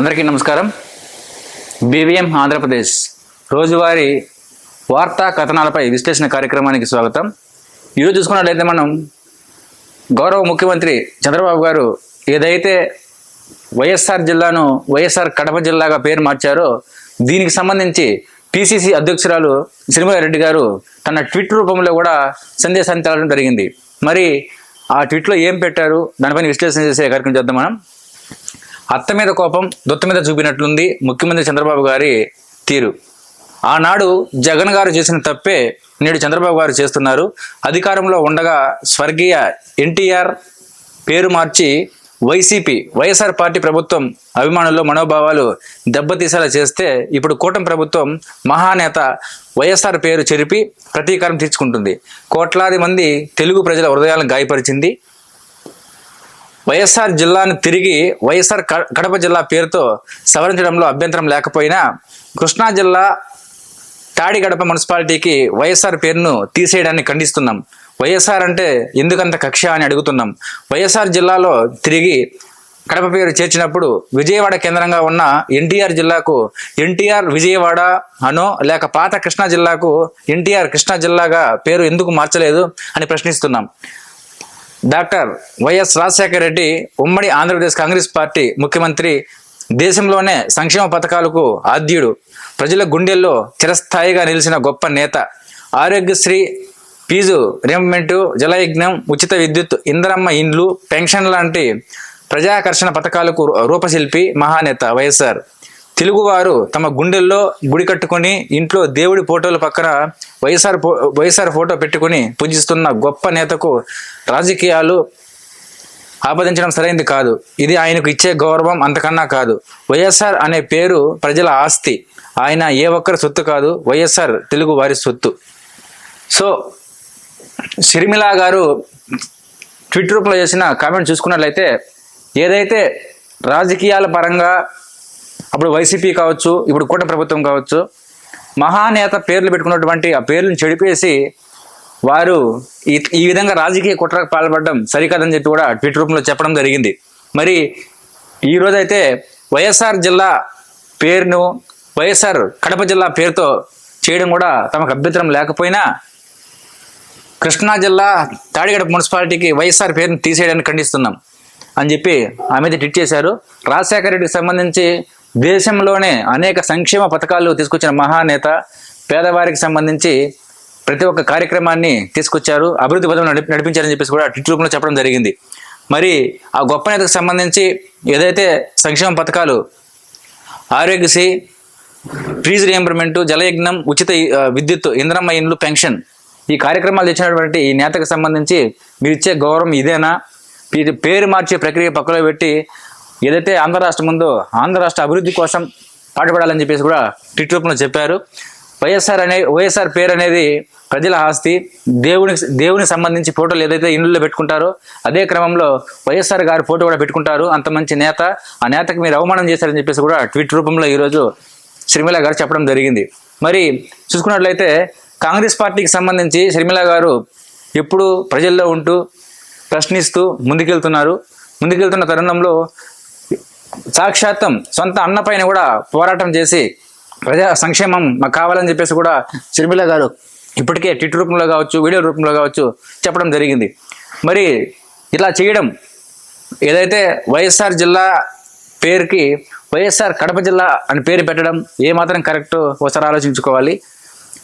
అందరికీ నమస్కారం. బీవీఎం ఆంధ్రప్రదేశ్ రోజువారీ వార్తా కథనాలపై విశ్లేషణ కార్యక్రమానికి స్వాగతం. ఈరోజు చూసుకున్నట్లయితే మనం గౌరవ ముఖ్యమంత్రి చంద్రబాబు గారు ఏదైతే వైఎస్ఆర్ జిల్లాను వైఎస్ఆర్ కడప జిల్లాగా పేరు మార్చారో దీనికి సంబంధించి పిసిసి అధ్యక్షురాలు శ్రీమారెడ్డి గారు తన ట్విట్ రూపంలో కూడా సందేశాన్ని తెలడం జరిగింది. మరి ఆ ట్విట్లో ఏం పెట్టారు? దానిపైన విశ్లేషణ చేసే కార్యక్రమం చేద్దాం మనం. అత్త మీద కోపం దొత్త మీద చూపినట్లుంది ముఖ్యమంత్రి చంద్రబాబు గారి తీరు. ఆనాడు జగన్ గారు చేసిన తప్పే నేడు చంద్రబాబు గారు చేస్తున్నారు. అధికారంలో ఉండగా స్వర్గీయ ఎన్టీఆర్ పేరు మార్చి వైసీపీ వైఎస్ఆర్ పార్టీ ప్రభుత్వం అభిమానుల్లో మనోభావాలు దెబ్బతీసేలా చేస్తే ఇప్పుడు కూటమి ప్రభుత్వం మహానేత వైఎస్ఆర్ పేరు చెరిపి ప్రతీకారం తీర్చుకుంటుంది. కోట్లాది మంది తెలుగు ప్రజల హృదయాలను గాయపరిచింది. వైఎస్ఆర్ జిల్లాను తిరిగి వైఎస్ఆర్ కడప జిల్లా పేరుతో సవరించడంలో అభ్యంతరం లేకపోయినా కృష్ణా జిల్లా తాడిగడప మున్సిపాలిటీకి వైఎస్ఆర్ పేరును తీసేయడాన్ని ఖండిస్తున్నాం. వైఎస్ఆర్ అంటే ఎందుకంత కక్ష అని అడుగుతున్నాం. వైఎస్ఆర్ జిల్లాలో తిరిగి కడప పేరు చేర్చినప్పుడు విజయవాడ కేంద్రంగా ఉన్న ఎన్టీఆర్ జిల్లాకు ఎన్టీఆర్ విజయవాడ అనో లేక పాత కృష్ణా జిల్లాకు ఎన్టీఆర్ కృష్ణా జిల్లాగా పేరు ఎందుకు మార్చలేదు అని ప్రశ్నిస్తున్నాం. డాక్టర్ వైఎస్ రాజశేఖర రెడ్డి ఉమ్మడి ఆంధ్రప్రదేశ్ కాంగ్రెస్ పార్టీ ముఖ్యమంత్రి దేశంలోనే సంక్షేమ పథకాలకు ఆద్యుడు. ప్రజల గుండెల్లో చిరస్థాయిగా నిలిచిన గొప్ప నేత. ఆరోగ్యశ్రీ ఫీజు రియంబర్మెంటు జలయజ్ఞం ఉచిత విద్యుత్ ఇందరమ్మ ఇండ్లు పెన్షన్ లాంటి ప్రజాకర్షణ పథకాలకు రూపశిల్పి మహానేత వైఎస్ఆర్. తెలుగువారు తమ గుండెల్లో గుడి కట్టుకొని ఇంట్లో దేవుడి ఫోటోల పక్కన వైఎస్ఆర్ వైఎస్ఆర్ ఫోటో పెట్టుకుని పూజిస్తున్న గొప్ప నేతకు రాజకీయాలు ఆపాదించడం సరైంది కాదు. ఇది ఆయనకు ఇచ్చే గౌరవం అంతకన్నా కాదు. వైఎస్ఆర్ అనే పేరు ప్రజల ఆస్తి. ఆయన ఏ ఒక్కరి సొత్తు కాదు వైఎస్ఆర్ తెలుగు వారి సొత్తు. సో షర్మిల గారు ట్విట్టర్ రూపంలో చేసిన కామెంట్ చూసుకున్నట్లయితే ఏదైతే రాజకీయాల పరంగా అప్పుడు వైసీపీ కావచ్చు ఇప్పుడు కూట ప్రభుత్వం కావచ్చు మహానేత పేర్లు పెట్టుకున్నటువంటి ఆ పేర్లను చెడిపేసి వారు ఈ ఈ విధంగా రాజకీయ కుట్రకు పాల్పడడం సరికాదని చెప్పి కూడా ట్విట్ రూపంలో చెప్పడం జరిగింది. మరి ఈ రోజైతే వైఎస్ఆర్ జిల్లా పేరును వైఎస్ఆర్ కడప జిల్లా పేరుతో చేయడం కూడా తమకు అభ్యంతరం లేకపోయినా కృష్ణా జిల్లా తాడిగడప మున్సిపాలిటీకి వైఎస్ఆర్ పేరును తీసేయడానికి ఖండిస్తున్నాం అని చెప్పి ఆమె మీద ట్వీట్ చేశారు. రాజశేఖర రెడ్డికి సంబంధించి దేశంలోనే అనేక సంక్షేమ పథకాలు తీసుకొచ్చిన మహానేత పేదవారికి సంబంధించి ప్రతి ఒక్క కార్యక్రమాన్ని తీసుకొచ్చారు. అభివృద్ధి పదం నడిపి నడిపించారని చెప్పేసి కూడా ట్విట్ రూపంలో చెప్పడం జరిగింది. మరి ఆ గొప్ప నేతకు సంబంధించి ఏదైతే సంక్షేమ పథకాలు ఆరోగ్యశ్రీ ఫీజు రియంబర్మెంట్ జలయజ్ఞం ఉచిత విద్యుత్ ఇంద్రమ్మ ఇండ్లు పెన్షన్ ఈ కార్యక్రమాలు ఇచ్చినటువంటి ఈ నేతకు సంబంధించి మీరు ఇచ్చే గౌరవం ఇదేనా? ఇది పేరు మార్చే ప్రక్రియ పక్కలో పెట్టి ఏదైతే ఆంధ్ర రాష్ట్రం ఉందో ఆంధ్ర రాష్ట్ర అభివృద్ధి కోసం పాటుపడాలని చెప్పేసి కూడా ట్విట్ రూపంలో చెప్పారు. వైఎస్ఆర్ అనే వైఎస్ఆర్ పేరు అనేది ప్రజల ఆస్తి. దేవునికి దేవునికి సంబంధించి ఫోటోలు ఏదైతే ఇండ్లలో పెట్టుకుంటారో అదే క్రమంలో వైఎస్ఆర్ గారి ఫోటో కూడా పెట్టుకుంటారు. అంత మంచి నేత. ఆ నేతకి మీరు అవమానం చేశారని చెప్పేసి కూడా ట్వీట్ రూపంలో ఈరోజు షర్మిల గారు చెప్పడం జరిగింది. మరి చూసుకున్నట్లయితే కాంగ్రెస్ పార్టీకి సంబంధించి షర్మిల గారు ఎప్పుడు ప్రజల్లో ఉంటూ ప్రశ్నిస్తూ ముందుకెళ్తున్నారు. ముందుకెళ్తున్న తరుణంలో సాక్షాత్తం సొంత అన్న పైన కూడా పోరాటం చేసి ప్రజా సంక్షేమం మాకు కావాలని చెప్పేసి కూడా షర్మిల గారు ఇప్పటికే ట్విట్ రూపంలో కావచ్చు వీడియో రూపంలో కావచ్చు చెప్పడం జరిగింది. మరి ఇలా చేయడం ఏదైతే వైఎస్ఆర్ జిల్లా పేరుకి వైఎస్ఆర్ కడప జిల్లా అని పేరు పెట్టడం ఏమాత్రం కరెక్ట్ ఒకసారి ఆలోచించుకోవాలి.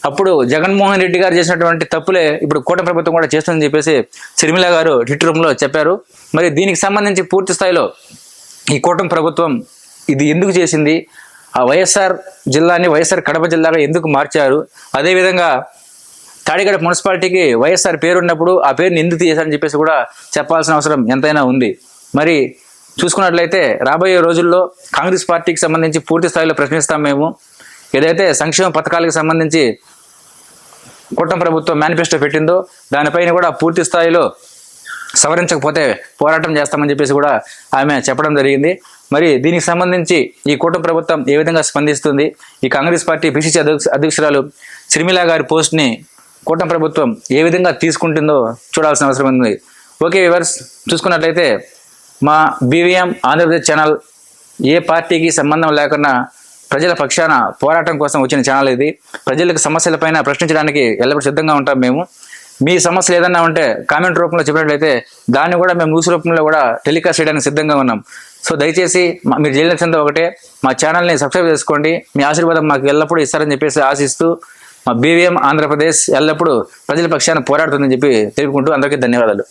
అప్పుడు జగన్మోహన్ రెడ్డి గారు చేసినటువంటి తప్పులే ఇప్పుడు కూట ప్రభుత్వం కూడా చేస్తుందని చెప్పేసి షర్మిల గారు ట్విట్టర్ రూమ్లో చెప్పారు. మరి దీనికి సంబంధించి పూర్తి స్థాయిలో ఈ కూటమి ప్రభుత్వం ఇది ఎందుకు చేసింది? ఆ వైఎస్ఆర్ జిల్లాని వైఎస్ఆర్ కడప జిల్లాగా ఎందుకు మార్చారు? అదేవిధంగా తాడిగడ మున్సిపాలిటీకి వైఎస్ఆర్ పేరు ఉన్నప్పుడు ఆ పేరుని ఎందుకు తీశారని చెప్పేసి కూడా చెప్పాల్సిన అవసరం ఎంతైనా ఉంది. మరి చూసుకున్నట్లయితే రాబోయే రోజుల్లో కాంగ్రెస్ పార్టీకి సంబంధించి పూర్తి స్థాయిలో ప్రశ్నిస్తాం మేము. ఏదైతే సంక్షేమ పథకాలకు సంబంధించి కూటమి ప్రభుత్వం మేనిఫెస్టో పెట్టిందో దానిపైన కూడా పూర్తి స్థాయిలో సవరించకపోతే పోరాటం చేస్తామని చెప్పేసి కూడా ఆమె చెప్పడం జరిగింది. మరి దీనికి సంబంధించి ఈ కూటమి ప్రభుత్వం ఏ విధంగా స్పందిస్తుంది? ఈ కాంగ్రెస్ పార్టీ పిసిసి అధ్యక్షురాలు షర్మిల గారి పోస్ట్ని కూటమి ప్రభుత్వం ఏ విధంగా తీసుకుంటుందో చూడాల్సిన అవసరం ఉంది. ఓకే వివర్స్ చూసుకున్నట్లయితే మా బీవీఎం ఆంధ్రప్రదేశ్ ఛానల్ ఏ పార్టీకి సంబంధం లేకుండా ప్రజల పక్షాన పోరాటం కోసం వచ్చిన ఛానల్ ఇది. ప్రజలకు సమస్యలపైన ప్రశ్నించడానికి ఎల్లప్పుడూ సిద్ధంగా ఉంటాం మేము. మీ సమస్యలు ఏదన్నా ఉంటే కామెంట్ రూపంలో చెప్పినట్లయితే దాన్ని కూడా మేము న్యూస్ రూపంలో కూడా టెలికాస్ట్ చేయడానికి సిద్ధంగా ఉన్నాం. సో దయచేసి మా- మీరు చేయాల్సింది ఒకటే మా ఛానల్ని సబ్స్క్రైబ్ చేసుకోండి. మీ ఆశీర్వాదం మాకు ఎల్లప్పుడూ ఇస్తారని చెప్పేసి ఆశిస్తూ మా బీవీఎం ఆంధ్రప్రదేశ్ ఎల్లప్పుడూ ప్రజల పక్షాన పోరాడుతుందని చెప్పి తెలుపుకుంటూ అందరికీ ధన్యవాదాలు.